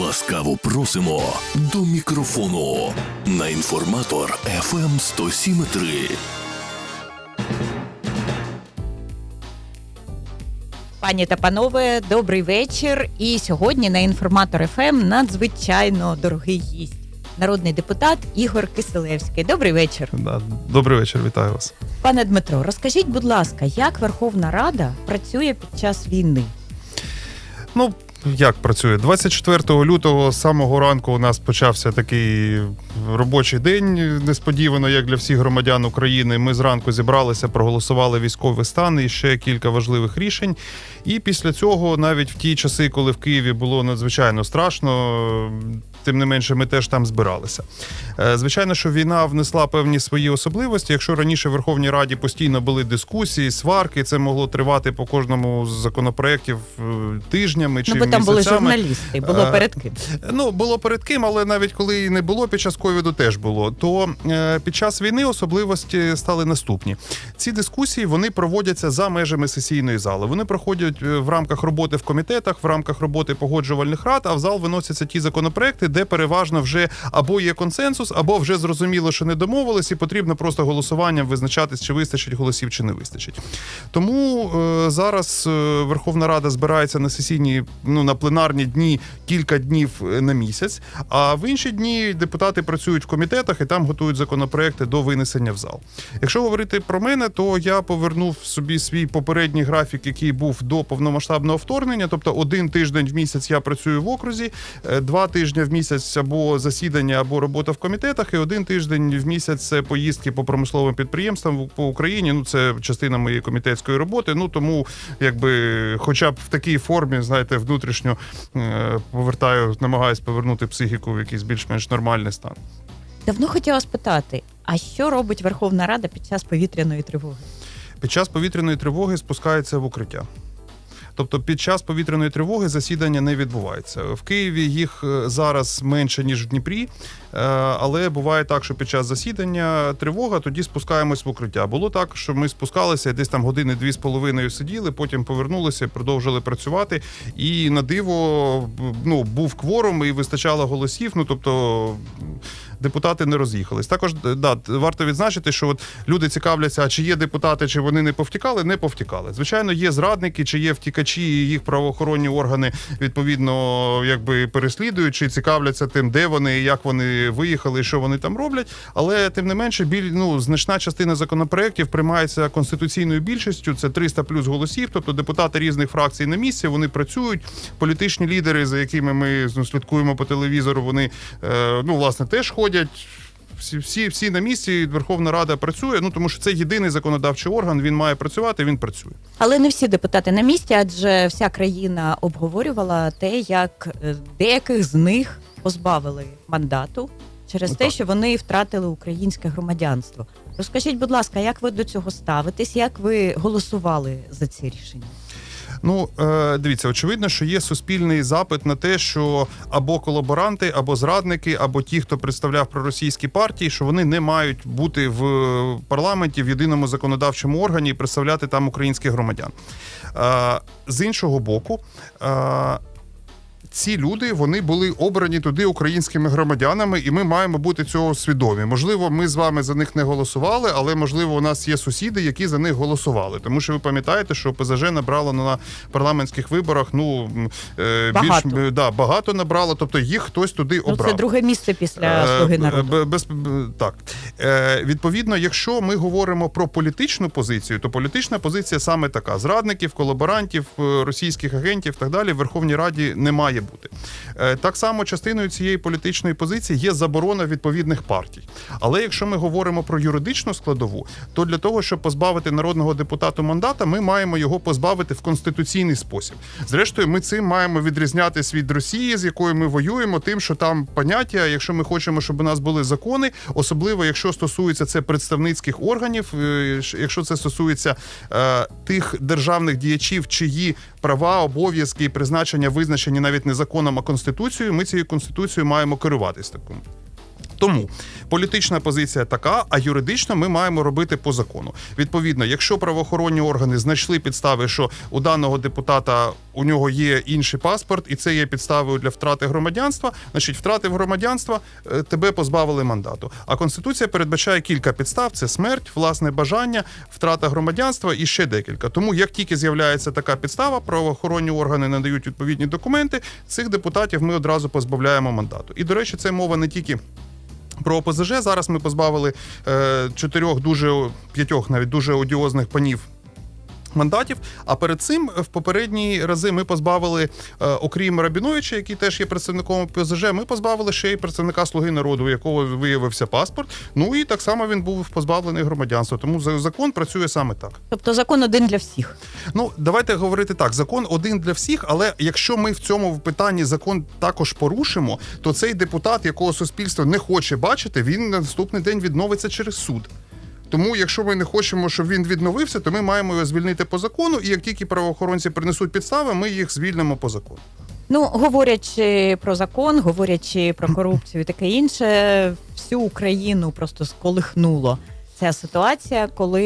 Ласкаво просимо до мікрофону на інформатор FM 107.3. Пані та панове, добрий вечір. І сьогодні на інформатор ФМ надзвичайно дорогий гість. Народний депутат Ігор Киселевський. Добрий вечір. Да, добрий вечір, вітаю вас. Пане Дмитро, розкажіть, будь ласка, як Верховна Рада працює під час війни? Ну, як працює? 24 лютого з самого ранку у нас почався такий робочий день, несподівано, як для всіх громадян України. Ми зранку зібралися, проголосували військовий стан і ще кілька важливих рішень. І після цього, навіть в ті часи, коли в Києві було надзвичайно страшно, тим не менше, ми теж там збиралися. Е, Звичайно, що війна внесла певні свої особливості. Якщо раніше в Верховній Раді постійно були дискусії, сварки, це могло тривати по кожному з законопроєктів е, тижнями чи ну, бо там були місяцями. журналісти, було Е, перед ким. Ну, було перед ким, але навіть коли і не було під час ковіду, теж було. То е, під час війни особливості стали наступні. Ці дискусії вони проводяться за межами сесійної зали. Вони проходять е, в рамках роботи в комітетах, в рамках роботи погоджувальних рад, а в зал виносяться ті законопроекти, де переважно вже або є консенсус, або вже зрозуміло, що не домовились, і потрібно просто голосуванням визначатись, чи вистачить голосів, чи не вистачить. Тому е, зараз Верховна Рада збирається на сесійні, ну на пленарні дні кілька днів е, на місяць. А в інші дні депутати працюють в комітетах і там готують законопроекти до винесення в зал. Якщо говорити про мене, то я повернув собі свій попередній графік, який був до повномасштабного вторгнення. Тобто один тиждень в місяць я працюю в окрузі, е, два тижні в місяць або засідання, або робота в комітетах, і один тиждень в місяць це поїздки по промисловим підприємствам по Україні. Ну це частина моєї комітетської роботи. Ну тому, якби, хоча б в такій формі, знаєте, внутрішньо е, повертаю, намагаюсь повернути психіку в якийсь більш-менш нормальний стан. Давно хотіла спитати, а що робить Верховна Рада під час повітряної тривоги? Під час повітряної тривоги спускається в укриття. Тобто під час повітряної тривоги засідання не відбувається. В Києві їх е, зараз менше ніж в Дніпрі, е, але буває так, що під час засідання тривога тоді спускаємось в укриття. Було так, що ми спускалися десь там години дві з половиною сиділи, потім повернулися, продовжили працювати. І на диво ну був кворум і вистачало голосів. Ну тобто. Депутати не роз'їхались. Також да, варто відзначити, що от люди цікавляться, а чи є депутати, чи вони не повтікали, не повтікали. Звичайно, є зрадники, чи є втікачі, і їх правоохоронні органи відповідно якби переслідують, чи цікавляться тим, де вони, як вони виїхали, що вони там роблять. Але тим не менше, біль ну значна частина законопроєктів приймається конституційною більшістю. Це 300 плюс голосів. Тобто депутати різних фракцій на місці вони працюють. Політичні лідери, за якими ми ну, слідкуємо по телевізору, вони е, ну власне теж ходять. Всі, всі, всі на місці. Верховна Рада працює. Ну тому що це єдиний законодавчий орган. Він має працювати. Він працює. Але не всі депутати на місці, адже вся країна обговорювала те, як е, деяких з них позбавили мандату через Ну, те, так. що вони втратили українське громадянство. Розкажіть, будь ласка, як ви до цього ставитесь? Як ви голосували за ці рішення? Ну е, дивіться, очевидно, що є суспільний запит на те, що або колаборанти, або зрадники, або ті, хто представляв проросійські партії, що вони не мають бути в парламенті в єдиному законодавчому органі і представляти там українських громадян. Е, з іншого боку. Ці люди вони були обрані туди українськими громадянами, і ми маємо бути цього свідомі. Можливо, ми з вами за них не голосували, але можливо, у нас є сусіди, які за них голосували. Тому що ви пам'ятаєте, що ПЗЖ набрало на парламентських виборах. Ну е, Багато. більш е, да, багато набрало. Тобто їх хтось туди Ну, обрав. це друге місце після Е, слуги народу. Без, так. Відповідно, якщо ми говоримо про політичну позицію, то політична позиція саме така: зрадників, колаборантів, російських агентів так далі в Верховній Раді не має бути. Е, так само частиною цієї політичної позиції є заборона відповідних партій. Але якщо ми говоримо про юридичну складову, то для того, щоб позбавити народного депутата мандата, ми маємо його позбавити в конституційний спосіб. Зрештою, ми цим маємо відрізнятися від Росії, з якою ми воюємо, тим, що там поняття, якщо ми хочемо, щоб у нас були закони, особливо якщо стосується це представницьких органів, е, якщо це стосується е, тих державних діячів, чиї права, обов'язки і призначення визначені навіть не законом, а конституцією, ми цією конституцією маємо керуватись такому. Тому політична позиція така, а юридично ми маємо робити по закону. Відповідно, якщо правоохоронні органи знайшли підстави, що у даного депутата у нього є інший паспорт, і це є підставою для втрати громадянства, значить, втратив громадянства, е, тебе позбавили мандату. А конституція передбачає кілька підстав: це смерть, власне бажання, втрата громадянства і ще декілька. Тому як тільки з'являється така підстава, правоохоронні органи надають відповідні документи. Цих депутатів ми одразу позбавляємо мандату. І до речі, це мова не тільки. Про ОПЗЖ зараз ми позбавили е, чотирьох дуже п'ятьох навіть дуже одіозних панів. Мандатів, а перед цим в попередні рази ми позбавили, е, окрім Рабіновича, який теж є представником ОПЗЖ, ми позбавили ще й представника Слуги народу, у якого виявився паспорт. Ну і так само він був позбавлений громадянства. Тому закон працює саме так. Тобто закон один для всіх. Ну, давайте говорити так: закон один для всіх, але якщо ми в цьому питанні закон також порушимо, то цей депутат, якого суспільство не хоче бачити, він на наступний день відновиться через суд. Тому, якщо ми не хочемо, щоб він відновився, то ми маємо його звільнити по закону, і як тільки правоохоронці принесуть підстави, ми їх звільнимо по закону. Ну, говорячи про закон, говорячи про корупцію і таке інше, всю Україну просто сколихнуло ця ситуація, коли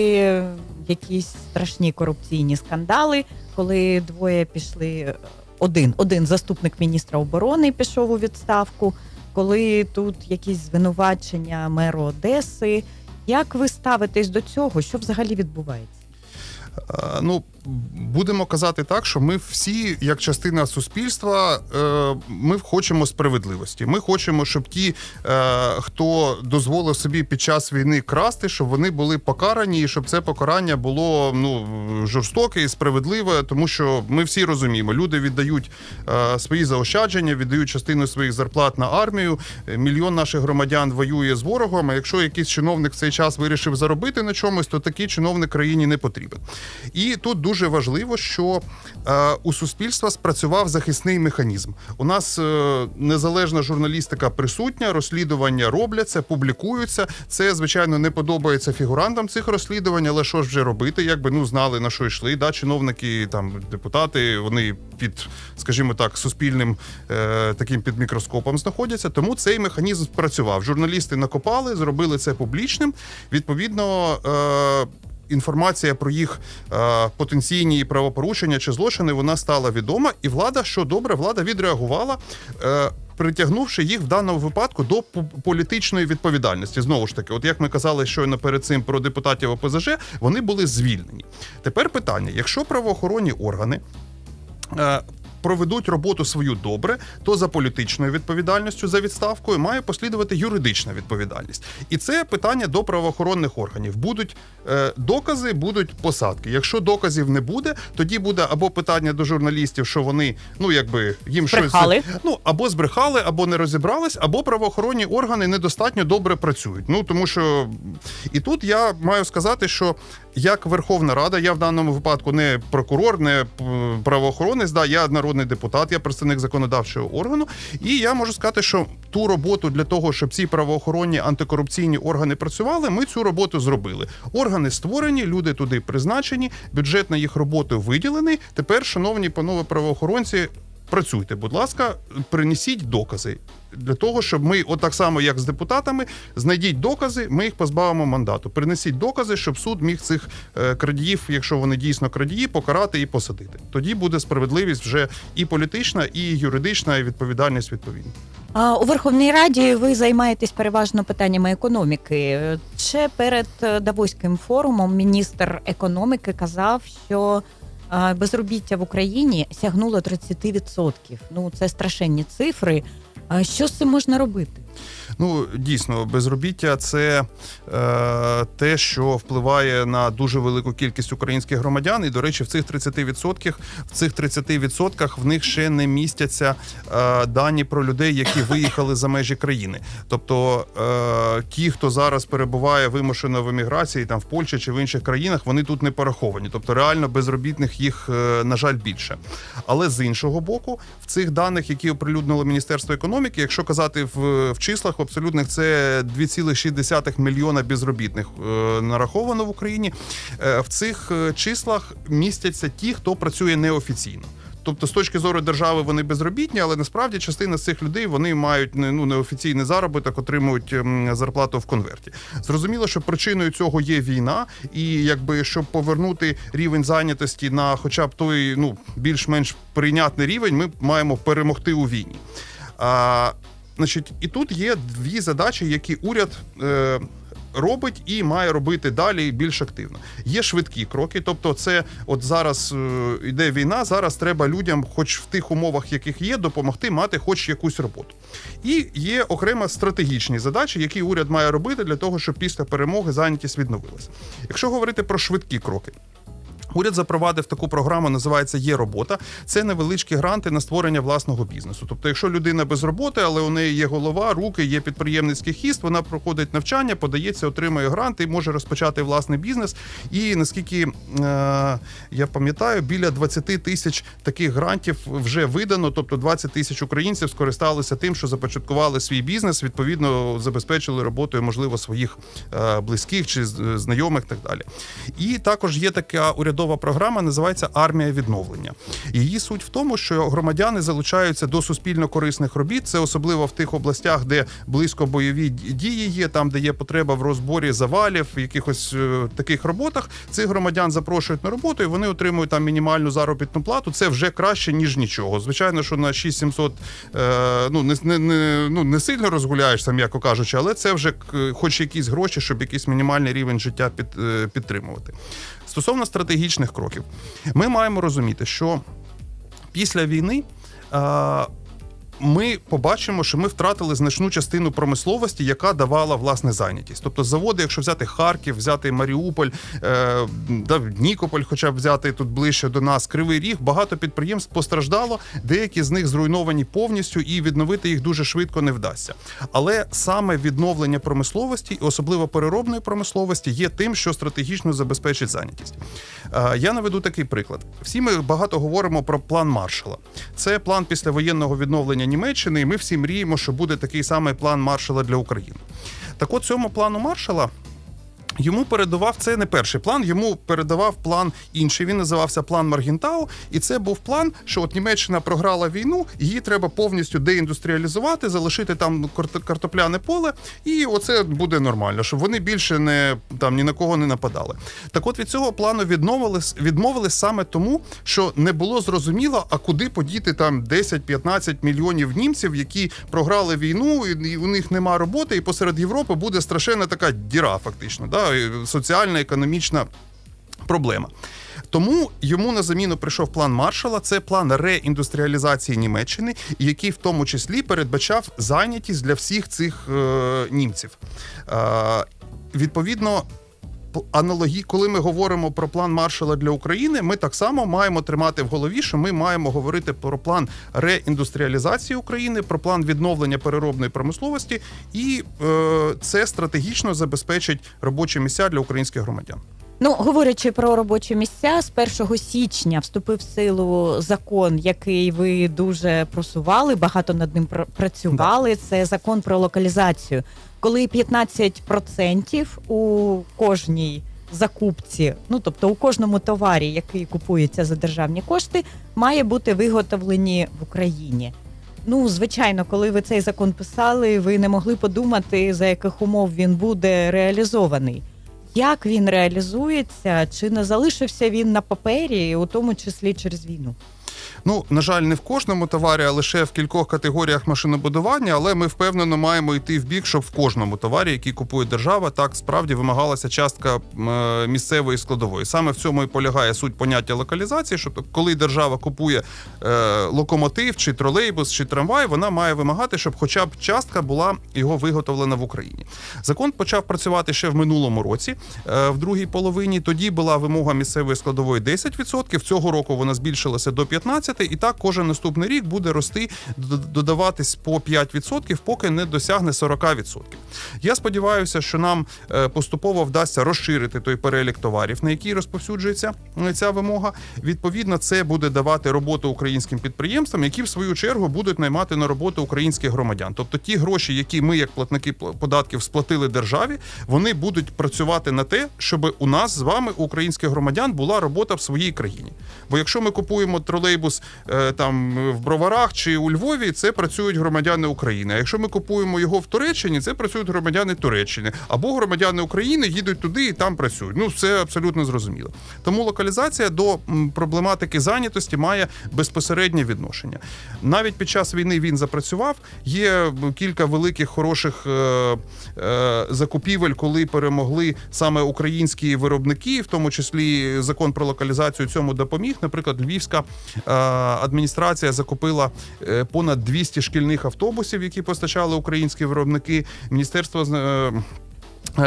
якісь страшні корупційні скандали, коли двоє пішли. Один, один заступник міністра оборони пішов у відставку, коли тут якісь звинувачення меру Одеси. Як ви ставитесь до цього? Що взагалі відбувається? Е, Ну, будемо казати так, що ми всі, як частина суспільства, е, ми хочемо справедливості. Ми хочемо, щоб ті, е, хто дозволив собі під час війни красти, щоб вони були покарані, і щоб це покарання було ну жорстоке і справедливе, тому що ми всі розуміємо, люди віддають е, свої заощадження, віддають частину своїх зарплат на армію. Мільйон наших громадян воює з ворогом. А якщо якийсь чиновник в цей час вирішив заробити на чомусь, то такий чиновник країні не потрібен. І тут дуже важливо, що е, у суспільства спрацював захисний механізм. У нас е, незалежна журналістика присутня, розслідування робляться, публікуються. Це звичайно не подобається фігурантам цих розслідувань, але що ж вже робити? Якби ну знали на що йшли. Да, чиновники, там депутати, вони під, скажімо так, суспільним е, таким під мікроскопом знаходяться. Тому цей механізм спрацював. Журналісти накопали, зробили це публічним. Відповідно. Е, Інформація про їх е, потенційні правопорушення чи злочини вона стала відома, і влада, що добре, влада відреагувала, е, притягнувши їх в даному випадку до політичної відповідальності. Знову ж таки, от як ми казали щойно перед цим про депутатів ОПЗЖ, вони були звільнені. Тепер питання: якщо правоохоронні органи. Проведуть роботу свою добре, то за політичною відповідальністю за відставкою має послідувати юридична відповідальність, і це питання до правоохоронних органів. Будуть е, докази, будуть посадки. Якщо доказів не буде, тоді буде або питання до журналістів, що вони ну якби їм Збрехали. щось ну або збрехали, або не розібрались, або правоохоронні органи недостатньо добре працюють. Ну тому що і тут я маю сказати, що як Верховна Рада, я в даному випадку не прокурор, не п- правоохоронець, да, я народний депутат, я представник законодавчого органу, і я можу сказати, що ту роботу для того, щоб ці правоохоронні антикорупційні органи працювали, ми цю роботу зробили. Органи створені, люди туди призначені, бюджет на їх роботу виділений. Тепер, шановні панове правоохоронці. Працюйте, будь ласка, принесіть докази для того, щоб ми, от так само як з депутатами, знайдіть докази, ми їх позбавимо мандату. Принесіть докази, щоб суд міг цих е, крадіїв, якщо вони дійсно крадії, покарати і посадити. Тоді буде справедливість вже і політична, і юридична, і відповідальність відповідна. А, У Верховній Раді ви займаєтесь переважно питаннями економіки. Ще перед е, Давоським форумом міністр економіки казав, що безробіття в Україні сягнуло 30%. Ну це страшенні цифри. Що з цим можна робити? Ну дійсно, безробіття це е, те, що впливає на дуже велику кількість українських громадян. І до речі, в цих 30%, в цих 30% в них ще не містяться е, дані про людей, які виїхали за межі країни. Тобто е, ті, хто зараз перебуває вимушено в еміграції, там в Польщі чи в інших країнах, вони тут не пораховані. Тобто, реально безробітних їх е, на жаль більше. Але з іншого боку, в цих даних, які оприлюднило Міністерство економіки, якщо казати в, в числах абсолютних, це 2,6 мільйона безробітних е, нараховано в Україні. Е, в цих е, числах містяться ті, хто працює неофіційно. тобто, з точки зору держави вони безробітні, але насправді частина з цих людей вони мають ну, неофіційний заробіток, отримують ем, зарплату в конверті. Зрозуміло, що причиною цього є війна, і якби щоб повернути рівень зайнятості на хоча б той ну більш-менш прийнятний рівень, ми маємо перемогти у війні. А, значить, і тут є дві задачі, які уряд. Е, Робить і має робити далі більш активно. Є швидкі кроки, тобто, це от зараз е, йде війна. Зараз треба людям, хоч в тих умовах, яких є, допомогти мати хоч якусь роботу. І є окремо стратегічні задачі, які уряд має робити для того, щоб після перемоги зайнятість відновилася. Якщо говорити про швидкі кроки, Уряд запровадив таку програму, називається Є робота. Це невеличкі гранти на створення власного бізнесу. Тобто, якщо людина без роботи, але у неї є голова, руки, є підприємницький хіст, вона проходить навчання, подається, отримує грант і може розпочати власний бізнес. І наскільки е, я пам'ятаю, біля 20 тисяч таких грантів вже видано. Тобто 20 тисяч українців скористалися тим, що започаткували свій бізнес, відповідно забезпечили роботою, можливо, своїх е, близьких чи знайомих, так далі. І також є така урядова програма, називається Армія відновлення. Її суть в тому, що громадяни залучаються до суспільно корисних робіт. Це особливо в тих областях, де близько бойові дії є, там де є потреба в розборі завалів, в якихось е, таких роботах. Цих громадян запрошують на роботу, і вони отримують там мінімальну заробітну плату. Це вже краще ніж нічого. Звичайно, що на 6700 е, ну не, не, не, ну не сильно розгуляєшся, м'яко кажучи, але це вже хоч якісь гроші, щоб якийсь мінімальний рівень життя під, е, підтримувати. Стосовно стратегічних кроків, ми маємо розуміти, що після війни. Ми побачимо, що ми втратили значну частину промисловості, яка давала власне зайнятість. Тобто заводи, якщо взяти Харків, взяти Маріуполь, е, да, Нікополь, хоча б взяти тут ближче до нас, Кривий Ріг, багато підприємств постраждало, деякі з них зруйновані повністю, і відновити їх дуже швидко не вдасться. Але саме відновлення промисловості, і особливо переробної промисловості, є тим, що стратегічно забезпечить зайнятість. Е, Я наведу такий приклад. Всі ми багато говоримо про план Маршала. Це план післявоєнного відновлення Німеччини, і ми всі мріємо, що буде такий самий план Маршала для України. Так от цьому плану Маршала Йому передавав це не перший план, йому передавав план інший. Він називався план Маргінтау, і це був план, що от Німеччина програла війну, її треба повністю деіндустріалізувати, залишити там карт- картопляне поле, і оце буде нормально, щоб вони більше не там ні на кого не нападали. Так, от від цього плану відмовились, відмовились саме тому, що не було зрозуміло, а куди подіти там 10-15 мільйонів німців, які програли війну, і у них нема роботи, і посеред Європи буде страшенна така діра, фактично, да, і соціальна, економічна проблема. Тому йому на заміну прийшов план Маршала. Це план реіндустріалізації Німеччини, який в тому числі передбачав зайнятість для всіх цих е, німців. Е, відповідно. Аналогі, коли ми говоримо про план Маршала для України, ми так само маємо тримати в голові, що ми маємо говорити про план реіндустріалізації України, про план відновлення переробної промисловості, і е, це стратегічно забезпечить робочі місця для українських громадян. Ну, говорячи про робочі місця, з 1 січня вступив в силу закон, який ви дуже просували, багато над ним пр- працювали. Це закон про локалізацію, коли 15% у кожній закупці, ну тобто у кожному товарі, який купується за державні кошти, має бути виготовлені в Україні. Ну, звичайно, коли ви цей закон писали, ви не могли подумати, за яких умов він буде реалізований. Як він реалізується, чи не залишився він на папері, у тому числі через війну? Ну, на жаль, не в кожному товарі, а лише в кількох категоріях машинобудування, але ми впевнено маємо йти в бік, щоб в кожному товарі, який купує держава, так справді вимагалася частка е, місцевої складової. Саме в цьому і полягає суть поняття локалізації. Що то, коли держава купує е, локомотив, чи тролейбус, чи трамвай, вона має вимагати, щоб хоча б частка була його виготовлена в Україні. Закон почав працювати ще в минулому році, е, в другій половині. Тоді була вимога місцевої складової 10%. Цього року вона збільшилася до 15%, і так кожен наступний рік буде рости, додаватись по 5%, поки не досягне 40%. Я сподіваюся, що нам е, поступово вдасться розширити той перелік товарів, на який розповсюджується е, ця вимога. Відповідно, це буде давати роботу українським підприємствам, які в свою чергу будуть наймати на роботу українських громадян. Тобто ті гроші, які ми, як платники податків, сплатили державі, вони будуть працювати на те, щоб у нас з вами, українських громадян, була робота в своїй країні. Бо якщо ми купуємо тролейбус там в Броварах чи у Львові, це працюють громадяни України. А якщо ми купуємо його в Туреччині, це працюють громадяни Туреччини. Або громадяни України їдуть туди і там працюють. Ну, все абсолютно зрозуміло. Тому локалізація до проблематики зайнятості має безпосереднє відношення. Навіть під час війни він запрацював. Є кілька великих хороших е, е, закупівель, коли перемогли саме українські виробники, в тому числі закон про локалізацію цьому допоміг. Наприклад, Львівська е, адміністрація закупила е, понад 200 шкільних автобусів, які постачали українські виробники. Міністерство з- е,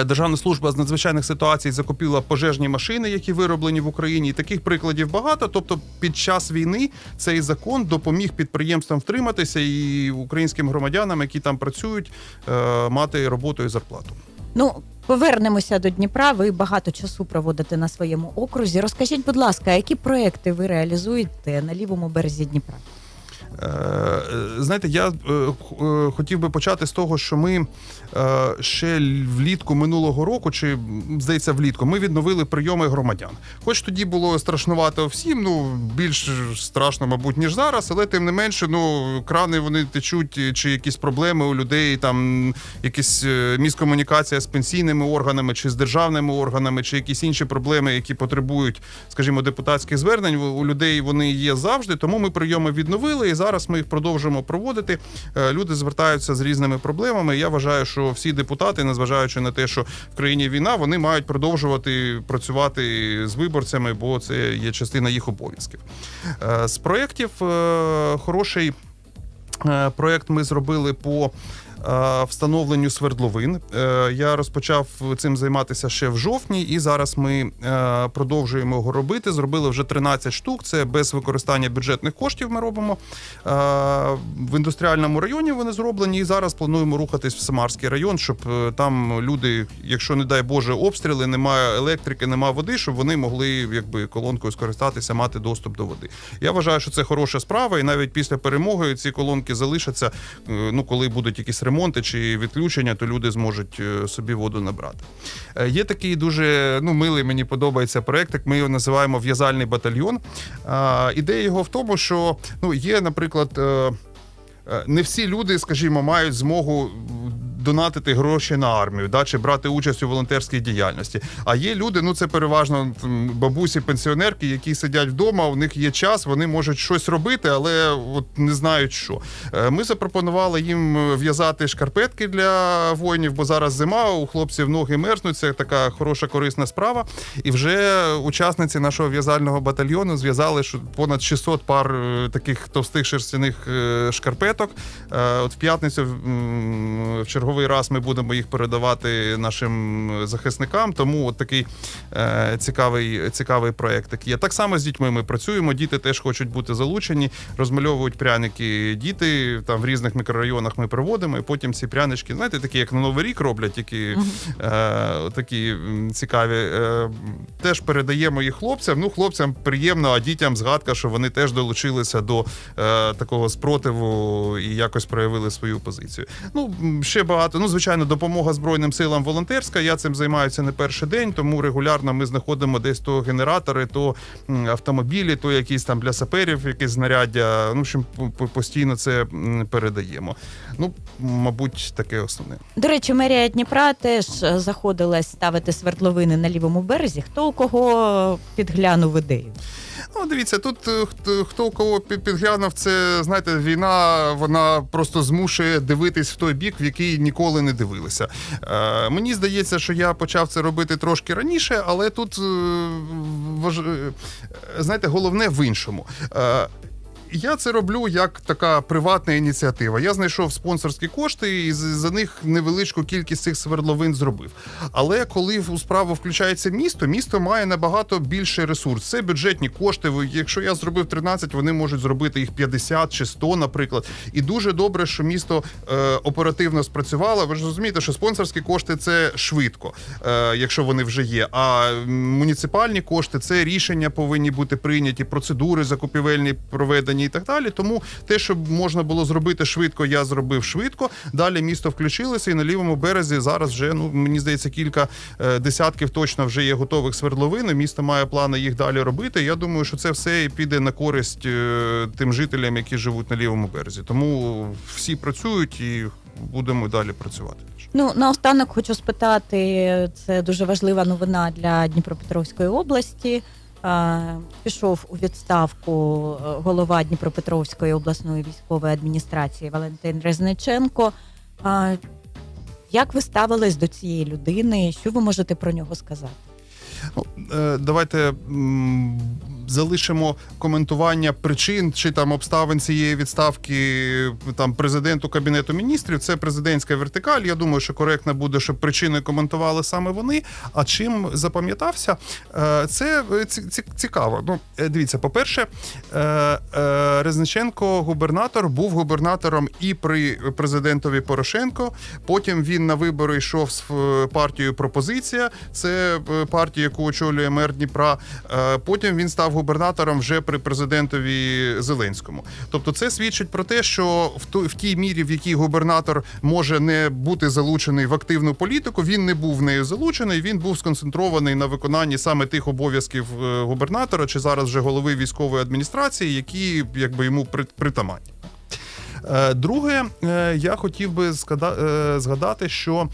Державна служба з надзвичайних ситуацій закупила пожежні машини, які вироблені в Україні. Таких прикладів багато. Тобто, під час війни цей закон допоміг підприємствам втриматися і українським громадянам, які там працюють, е, мати роботу і зарплату. Ну, повернемося до Дніпра. Ви багато часу проводите на своєму окрузі. Розкажіть, будь ласка, які проекти ви реалізуєте на лівому березі Дніпра? Е, е, Знаєте, я е, хотів би почати з того, що ми ще влітку минулого року, чи здається, влітку, ми відновили прийоми громадян. Хоч тоді було страшнувато всім, ну більш страшно, мабуть, ніж зараз, але тим не менше, ну крани вони течуть, чи якісь проблеми у людей, там якісь е, міскомунікація з пенсійними органами, чи з державними органами, чи якісь інші проблеми, які потребують, скажімо, депутатських звернень. У людей вони є завжди. Тому ми прийоми відновили і зараз ми їх продовжуємо проводити. Е, Люди звертаються з різними проблемами. Я вважаю, що всі депутати, незважаючи на те, що в країні війна, вони мають продовжувати працювати з виборцями, бо це є частина їх обов'язків. Е, З проєктів е, хороший е, проєкт ми зробили по. Е, Встановленню свердловин Е, я розпочав цим займатися ще в жовтні, і зараз ми е, продовжуємо його робити. Зробили вже 13 штук. Це без використання бюджетних коштів. Ми робимо в індустріальному районі. Вони зроблені, і зараз плануємо рухатись в Самарський район, щоб там люди, якщо не дай Боже, обстріли, немає електрики, немає води, щоб вони могли якби колонкою скористатися, мати доступ до води. Я вважаю, що це хороша справа, і навіть після перемоги ці колонки залишаться. Ну, коли будуть якісь ремонти чи відключення, то люди зможуть е, собі воду набрати. Е, Є такий дуже ну, милий, мені подобається проект, як ми його називаємо в'язальний батальйон. Ідея його в тому, що ну, є, наприклад. е, е, Не всі люди, скажімо, мають змогу донатити гроші на армію, да, чи брати участь у волонтерській діяльності. А є люди, ну це переважно бабусі, пенсіонерки, які сидять вдома, у них є час, вони можуть щось робити, але от не знають що. Е, Ми запропонували їм в'язати шкарпетки для воїнів, бо зараз зима, у хлопців ноги мерзнуть. Це така хороша корисна справа. І вже учасниці нашого в'язального батальйону зв'язали понад 600 пар е, таких товстих шерстяних е, шкарпеток. От в п'ятницю в черговий раз ми будемо їх передавати нашим захисникам. Тому от такий е, цікавий, цікавий проєкт є. Так само з дітьми ми працюємо. Діти теж хочуть бути залучені, розмальовують пряники. Діти там в різних мікрорайонах ми проводимо, і потім ці прянички, знаєте, такі як на Новий рік роблять, які е, такі цікаві. Е, теж передаємо їх хлопцям. Ну, хлопцям приємно, а дітям згадка, що вони теж долучилися до е, такого спротиву і якось проявили свою позицію. Ну, ще багато. Ну, звичайно, допомога Збройним силам волонтерська. Я цим займаюся не перший день, тому регулярно ми знаходимо десь то генератори, то автомобілі, то якісь там для саперів, якісь знаряддя. Ну, в общем, по- по- постійно це передаємо. Ну, мабуть, таке основне. До речі, мерія Дніпра теж е, заходилась ставити свердловини на лівому березі. Хто у кого підглянув ідею? Ну, дивіться, тут е, хто, кого підглянув, це знаєте, війна вона просто змушує дивитись в той бік, в який ніколи не дивилися. Е, мені здається, що я почав це робити трошки раніше, але тут е, е, знаєте, головне в іншому. Е, я це роблю як така приватна ініціатива. Я знайшов спонсорські кошти і за них невеличку кількість цих свердловин зробив. Але коли в справу включається місто, місто має набагато більший ресурс. Це бюджетні кошти. Якщо я зробив 13, вони можуть зробити їх 50 чи 100, наприклад. І дуже добре, що місто е, оперативно спрацювало. Ви ж розумієте, що спонсорські кошти це швидко, е, якщо вони вже є. А муніципальні кошти це рішення повинні бути прийняті, процедури закупівельні проведені. Відновлення і так далі. Тому те, що можна було зробити швидко, я зробив швидко. Далі місто включилося, і на лівому березі зараз вже ну мені здається кілька е, десятків точно вже є готових свердловин. Місто має плани їх далі робити. Я думаю, що це все піде на користь е, тим жителям, які живуть на лівому березі. Тому всі працюють і будемо далі працювати. Ну наостанок хочу спитати, це дуже важлива новина для Дніпропетровської області. Пішов у відставку е, голова Дніпропетровської обласної військової адміністрації Валентин Резниченко. Як ви ставились до цієї людини? Що ви можете про нього сказати? Ну, е, давайте залишимо коментування причин чи там обставин цієї відставки там президенту кабінету міністрів. Це президентська вертикаль. Я думаю, що коректно буде, щоб причини коментували саме вони. А чим запам'ятався, Е, це е, ці- ці- цікаво. Ну, е, дивіться, по-перше, е, е, Резниченко, губернатор, був губернатором і при президентові Порошенко. Потім він на вибори йшов з партією Пропозиція. Це партія, яку очолює мер Дніпра. Потім він став губернатором вже при президентові Зеленському. Тобто, це свідчить про те, що в ту- в тій мірі, в якій губернатор може не бути залучений в активну політику, він не був в нею залучений. Він був сконцентрований на виконанні саме тих обов'язків е, губернатора чи зараз вже голови військової адміністрації, які якби йому при- притаманні. Е, Друге, е, я хотів би згада- згадати, що.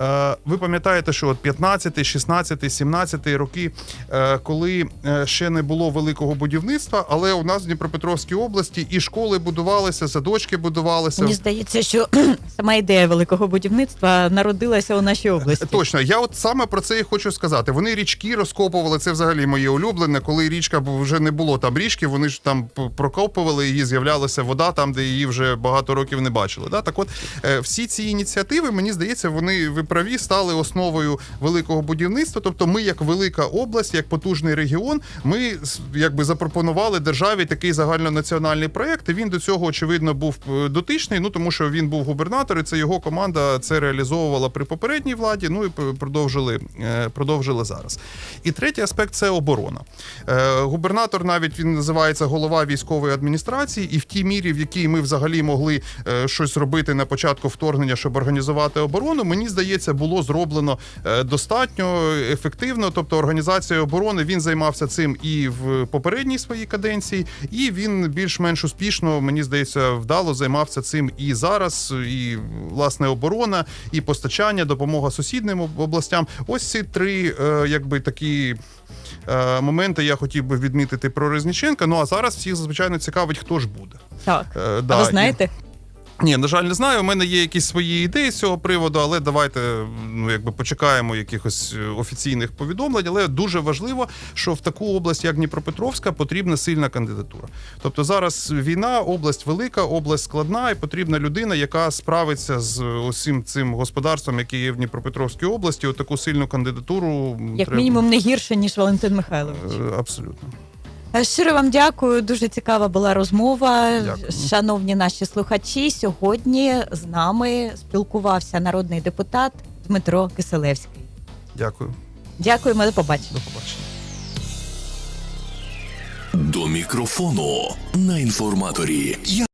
Е, Ви пам'ятаєте, що от 15, 16, 17 роки, е, коли е, ще не було великого будівництва, але у нас в Дніпропетровській області і школи будувалися, садочки будувалися. Мені здається, що сама ідея великого будівництва народилася у нашій області. Точно, я от саме про це і хочу сказати. Вони річки розкопували. Це взагалі моє улюблене. Коли річка вже не було там річки, вони ж там прокопували її, з'являлася вода там, де її вже багато років не бачили. Так, от всі ці ініціативи, мені здається, вони ви праві стали основою великого будівництва. Тобто, ми, як велика область, як потужний регіон, ми якби запропонували державі такий загальнонаціональний проект. І він до цього очевидно був е, дотичний. Ну тому що він був губернатор, і це його команда це реалізовувала при попередній владі. Ну і продовжили, е, продовжили зараз. І третій аспект це оборона. Е, Губернатор навіть він називається голова військової адміністрації, і в тій мірі, в якій ми взагалі могли щось робити на початку вторгнення, щоб організувати оборону, мені здається, було зроблено е, достатньо ефективно. Тобто, організація оборони він займався цим і в попередній своїй каденції, і він більш-менш успішно, мені здається, вдало займався цим і зараз. І власне оборона, і постачання, допомога сусідним областям. Ось ці три, е, якби такі. е, Моменти я хотів би відмітити про Резніченка. Ну а зараз всіх звичайно цікавить, хто ж буде. Так. Е, А да, ви і- знаєте? Ні, на жаль, не знаю. У мене є якісь свої ідеї з цього приводу, але давайте ну якби почекаємо якихось е, офіційних повідомлень. Але дуже важливо, що в таку область, як Дніпропетровська, потрібна сильна кандидатура. Тобто зараз війна, область велика, область складна, і потрібна людина, яка справиться з усім цим господарством, яке є в Дніпропетровській області. Отаку сильну кандидатуру Як треба. мінімум не гірше, ніж Валентин Михайлович. Е, абсолютно. Е, Щиро вам дякую. Дуже цікава була розмова. Дякую. Шановні наші слухачі. Сьогодні з нами спілкувався народний депутат Дмитро Киселевський. Дякую. Дякуємо, до побачення. До побачення. До мікрофону на інформаторі. Я